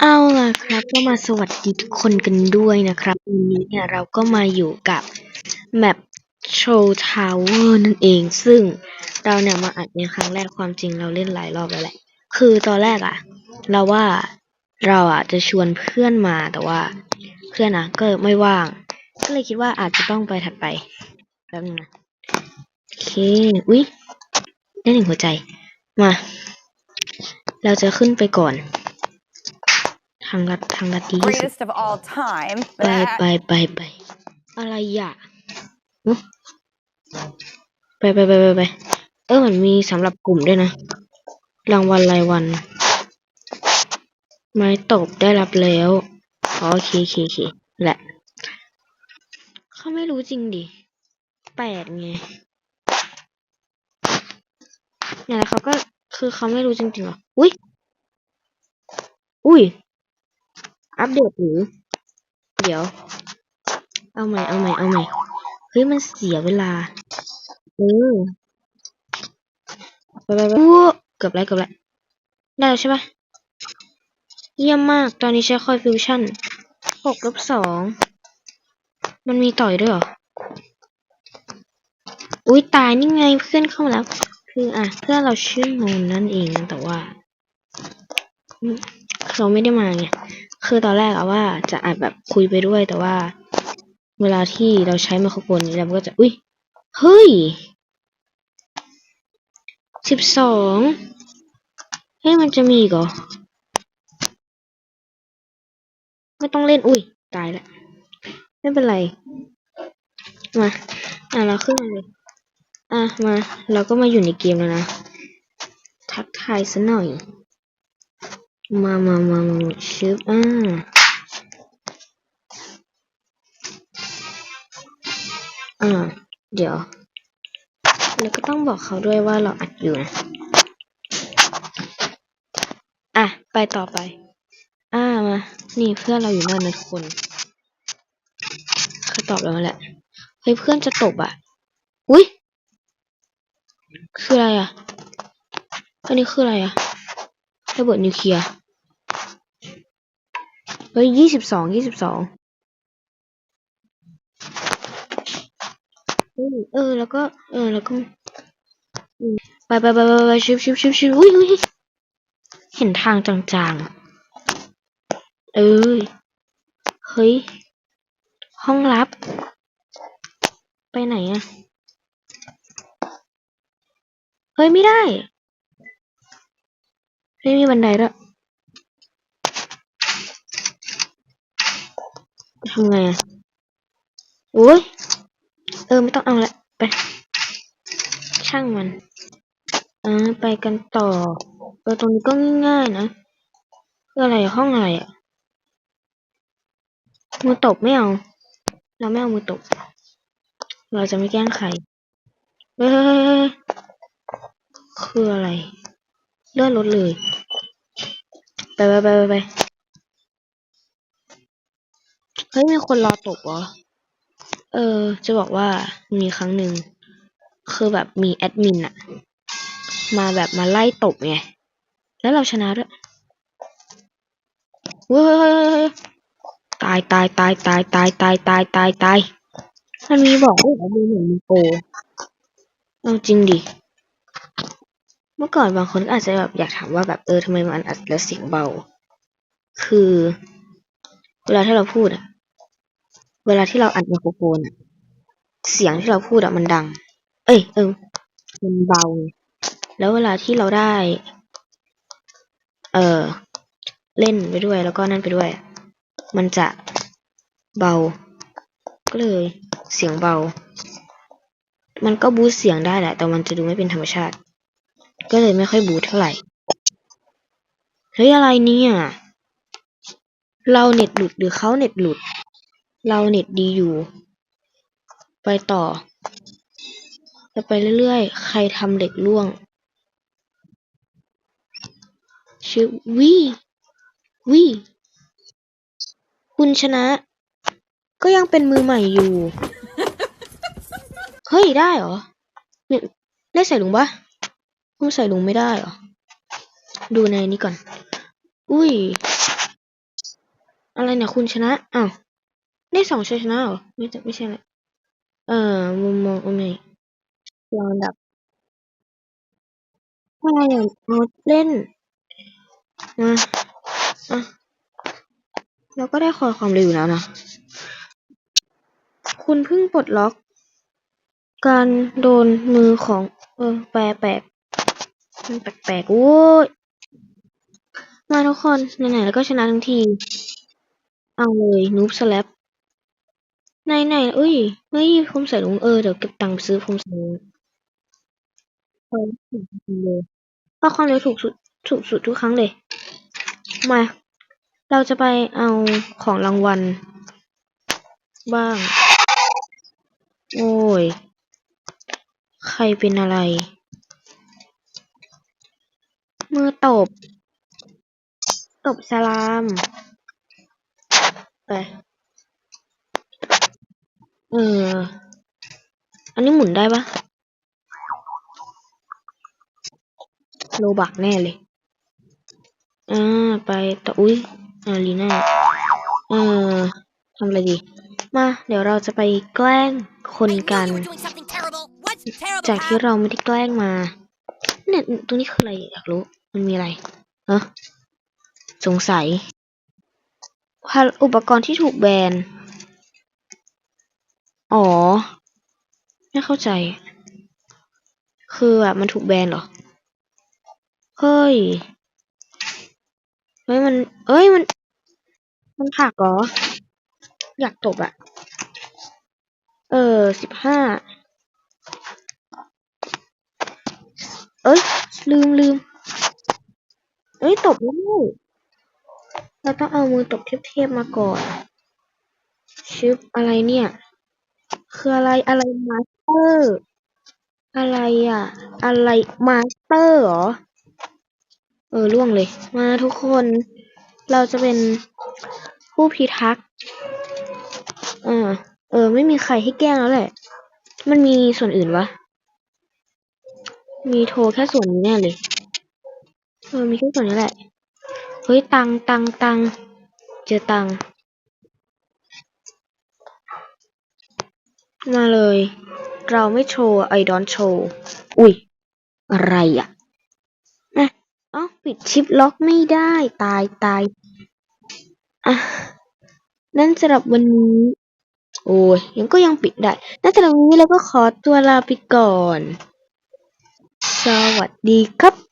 เอาล่ะครับก็มาสวัสดีทุกคนกันด้วยนะครับวันนี้เนี่ยเราก็มาอยู่กับแมปโชว์ทาวเวอร์นั่นเอง ซึ่งเราเนี่ยมาอัดเป็นครั้งแรกความจริงเราเล่นหลายรอบแล้วแหละ คือตอนแรกอะเราว่าเราอะจะชวนเพื่อนมาแต่ว่าเพื่อนอะก็ไม่ว่าง ก็เลยคิดว่าอาจจะต้องไปถัดไปแป๊บนึงนะโอเคอุ๊ยได้หนึ่งหัวใจมา เราจะขึ้นไปก่อนางลัดทางลัดดีที่สุด greatest of all time. ไปไปไปไปอะไรอะหึไปไปไปไปไปเออมันมีสำหรับกลุ่มด้วยนะ รางวัลรายวัน ไม้ตบได้รับแล้วอ๋อโอเคโอเคโอเคแหละเขาไม่รู้จริงดิแปดไงเนี่ยแล้วเขาก็คือเขาไม่รู้จริงๆหรอ อุ้ย อุ้ย อัปเดตหรือ เดี๋ยว เอาใหม่ เอาใหม่ เอาใหม่ เฮ้ย มันเสียเวลา เออไปไปไปอู้เกือบแล้วเกือบแล้ว ได้แล้วใช่ปะเยี่ยมมาก ตอนนี้ใช้คอยฟิวชั่นหกลบสอง มันมีต่อยด้วยเหรอ อุ้ยตายนี่ไงเพื่อนเข้ามาแล้ว คืออะ เพื่อนเราชื่อโนนนั่นเองนะแต่ว่าอืมเขาไม่ได้มาไง คือตอนแรกอะว่าจะอัดแบบคุยไปด้วยแต่ว่า เวลาที่เราใช้ไมโครโฟนนี้เราก็จะ อุ้ยเฮ้ยสิบสองเฮ้ยมันจะมีกเหรอไม่ต้องเล่นอุ้ยตายละไม่เป็นไร มา อะเราขึ้นมาเลยอะมา เราก็มาอยู่ในเกมแล้วนะ ทักทายซะหน่อย มามามามาชึบอ่าอ่าเดี๋ยว แล้วก็ต้องบอกเขาด้วยว่าเราอัดอยู่นะ อะ ไปต่อไป อ่ามา นี่เพื่อนเราอยู่นั่นนะทุกคนเขาตอบแล้วแหละ เฮ้ยเพื่อนจะตบอะ อุ้ยคืออะไรอะ อันนี้คืออะไรอะ ระเบิดนิวเคลียร์ เฮ้ยยี่สิบสองยี่สิบสองเออ แล้วก็ เออ แล้วก็ ไปไปไปไปไปชิบชิบชิบชิบอุ้ยอุ้ยเห็นทางจางๆ เอ้ยเฮ้ย ห้องลับ ไปไหนอะเฮ้ย ไม่ได้ ไม่มีบันไดด้วยทำไงอะโอ้ยเออ ไม่ต้องเอาละ ไป ช่างมันอ่าไปกันต่อ เออ ตรงนี้ก็ง่ายๆนะคืออะไรห้องอะไรอะมือตบไม่เอา เราไม่เอามือตบ เราจะไม่แกล้งใคร เฮ้ยคืออะไร เลื่อนรถเลย ไปไปไปไปไปเฮ้ยมีคนรอตบเหรอ เออ จะบอกว่ามีครั้งหนึ่งคือแบบมีแอดมินอะมาแบบมาไล่ตบไง แล้วเราชนะด้วยเฮ้ยเฮ้ยเฮ้ยเฮ้ยตายตายตายตายตายตายตายตายตายมันมีบอกด้วยเหมือหนึ่งมีโปรเอาจริงดิ มื่อก่อนบางคนอาจจะแบบอยากถามว่าแบบเออทำไมมันอัดแล้วเสียงเบา คือ เวลาที่เราพูดอะเวลาที่เราอัดไมโครโฟนอะเสียงที่เราพูดอะมันดัง เอ้ยเออมันเบา แล้วเวลาที่เราได้ เออเล่นไปด้วยแล้วก็นั่นไปด้วย มันจะเบา ก็เลย เสียงเบา มันก็บูสเสียงได้แหละ แต่มันจะดูไม่เป็นธรรมชาติ ก็เลยไม่ค่อยบูเท่าไหร่ เฮ้ยอะไรเนี่ย เราเน็ตหลุดหรือเขาเน็ตหลุด เราเน็ตดีอยู่ ไปต่อ จะไปเรื่อยๆ ใครทำเหล็กร่วง ชื่อวีวีคุณชนะ ก็ยังเป็นมือใหม่อยู่ เฮ้ย ได้เหรอ เนี่ยได้ใส่ลุงปะ ผมใส่ลุงไม่ได้เหรอ ดูในนี้ก่อน อุ้ย อะไรเนี่ยคุณชนะ อ้าว ได้สองชัยชนะเหรอ ไม่ใช่ไม่ใช่ละเออมุมมองโอเมลองอันดับอะไรอะโน้ตเล่นมาอะเราก็ได้คอยความเร็วอยู่แล้วนะ คุณเพิ่งปลดล็อก การโดนมือของ เออ แปลแปลก มันแปลกๆโว้ยมาทุกคน ไหนๆแล้วก็ชนะทั้งที เอาเลยนูบสแลปไหนไหนๆเอ้ยเฮ้ยผมใส่ลุงเออ เดี๋ยวเก็บตังค์ไปซื้อผมใส่ลุงเอถูกจริงเลยเพราะความเร็วถูกสุดถูกสุดทุกครั้งเลย มา เราจะไปเอาของรางวัล บ้าง โอ้ย ใครเป็นอะไร มือตบ ตบสลามไปเออ อันนี้หมุนได้ปะโลบักแน่เลย อ่า ไปต่ออุ้ยอารีน่าเออทำอะไรดี มา เดี๋ยวเราจะไปแกล้งคน I กั knew น you were doing something terrible. What's terrible, จากที่ pal? เราไม่ได้แกล้งมา เนี่ย ตรงนี้คืออะไรอยากรู้ มันมีอะไรเอะสงสัยอุปกรณ์ที่ถูกแบน อ๋อ ไม่เข้าใจ คือแบบมันถูกแบนเหรอ เฮ้ย เฮ้ยมัน เอ้ยมัน มันผักเหรอ อยากตบอะ เออ สิบห้า เอ้ย ลืมลืม เอ้ยตบไม่ได้เราต้องเอามือตบเทพๆมาก่อน ชึบอะไรเนี่ย คืออะไรอะไรมาสเตอร์อะไรอะ อะไรมาสเตอร์เหรอ เออล่วงเลย มาทุกคน เราจะเป็นผู้พิทักษ์เออเออ ไม่มีใครให้แกล้งแล้วแหละ มันมีส่วนอื่นวะ มีโทรแค่ส่วนนี้แน่เลย เออมีแค่ส่วนนี้แหละ เฮ้ย ตังตังตังเจอตังมาเลย เราไม่โชว์ไอดอนโชว์อุ้ย อะไรอะนะเอ้าปิดชิปล็อกไม่ได้ตายตายอะนั่นสำหรับวันนี้ โอ้ยยังก็ยังปิดได้นั่นสำหรับวันนี้เราก็ขอตัวลาไปก่อน สวัสดีครับ